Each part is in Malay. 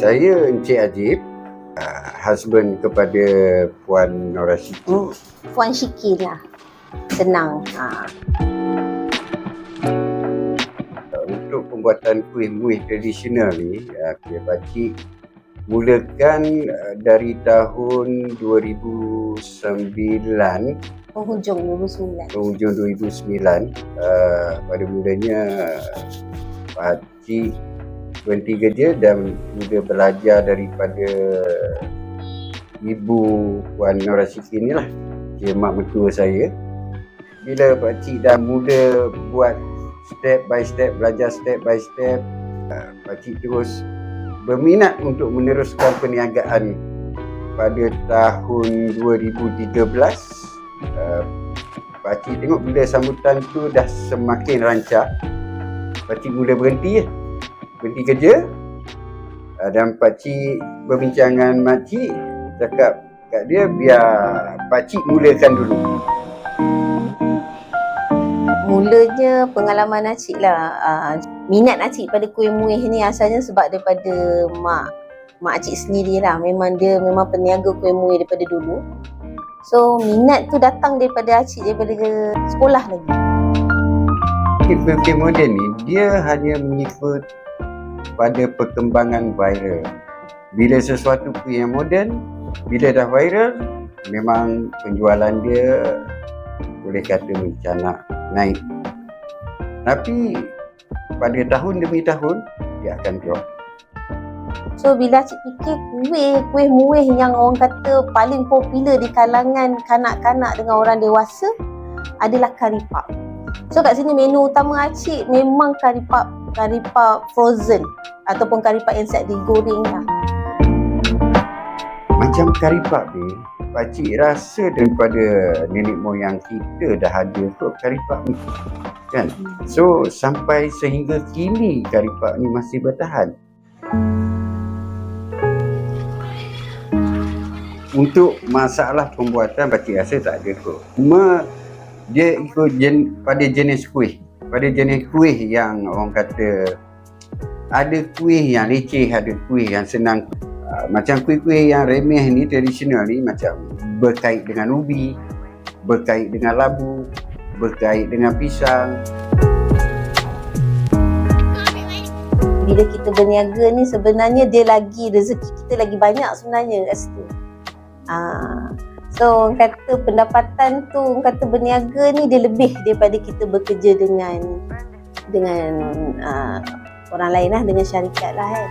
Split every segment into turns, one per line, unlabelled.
Saya Encik Ajib, uh, husband kepada Puan Nora Siti.
Hmm. Puan Syikir lah. Senang. Ha.
Uh, untuk pembuatan kuih muih tradisional ni, uh, kuih pakcik mulakan uh, dari tahun 2009
Penghujung 2009.
penghujung 2009 uh, pada mulanya pakcik berhenti kerja dan mula belajar daripada ibu Puan Nora Siti ni lah. Dia mak mertua saya. Bila pakcik dah mula buat step by step belajar step by step uh, pakcik terus berminat untuk meneruskan perniagaan pada tahun 2013 uh, pakcik tengok bila sambutan tu dah semakin rancak. Pakcik mula berhenti ya berhenti kerja uh, dan pakcik berbincangan makcik cakap kat dia biar pakcik mulakan dulu
Mulanya pengalaman Acik lah. Uh, minat Acik pada kuih muih ni asalnya sebab daripada mak mak Acik sendiri lah. Memang dia memang peniaga kuih muih daripada dulu. So minat tu datang daripada Acik daripada sekolah lagi.
Kuih moden ni dia hanya mengikut pada perkembangan viral. Bila sesuatu kuih yang moden, bila dah viral, memang penjualan dia boleh kata mencanak naik. Tapi pada tahun demi tahun dia akan drop.
So bila Acik fikir kuih, kuih muih yang orang kata paling popular di kalangan kanak-kanak dengan orang dewasa adalah puff. So kat sini menu utama Acik memang curry puff, curry frozen ataupun curry puff yang siap digoreng lah.
Macam kari pak ni, pakcik rasa daripada nenek moyang kita dah ada kot kari pak ni. Kan? So sampai sehingga kini kari pak ni masih bertahan. Untuk masalah pembuatan pakcik rasa tak ada kot. Cuma dia ikut jen, pada jenis kuih. Pada jenis kuih yang orang kata ada kuih yang leceh, ada kuih yang senang. Uh, macam kuih-kuih yang remeh ni, tradisional ni macam berkait dengan ubi, berkait dengan labu, berkait dengan pisang.
Bila kita berniaga ni sebenarnya dia lagi rezeki kita lagi banyak sebenarnya kat situ. Ah, so orang kata pendapatan tu orang kata berniaga ni dia lebih daripada kita bekerja dengan dengan ah, orang lain lah dengan syarikat lah kan.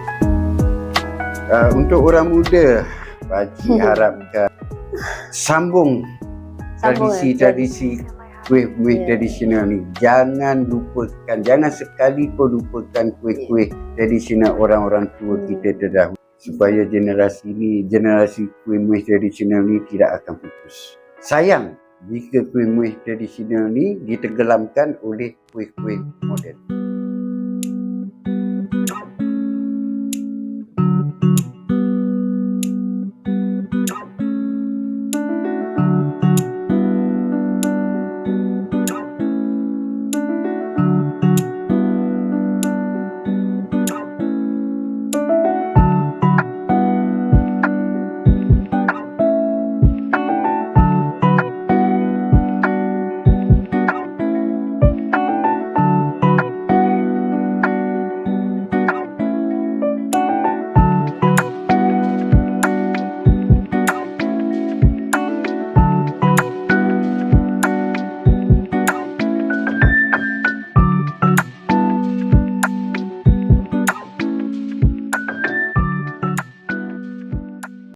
Uh, untuk orang muda, pakcik harapkan sambung
Sambung,
tradisi-tradisi kuih-kuih
Ya.
tradisional ni. Jangan lupakan, jangan sekali pun lupakan kuih-kuih tradisional orang-orang tua
Hmm.
kita terdahulu. Supaya generasi ni, generasi kuih-kuih tradisional ni tidak akan putus. Sayang jika kuih-kuih tradisional ni ditenggelamkan oleh kuih-kuih moden.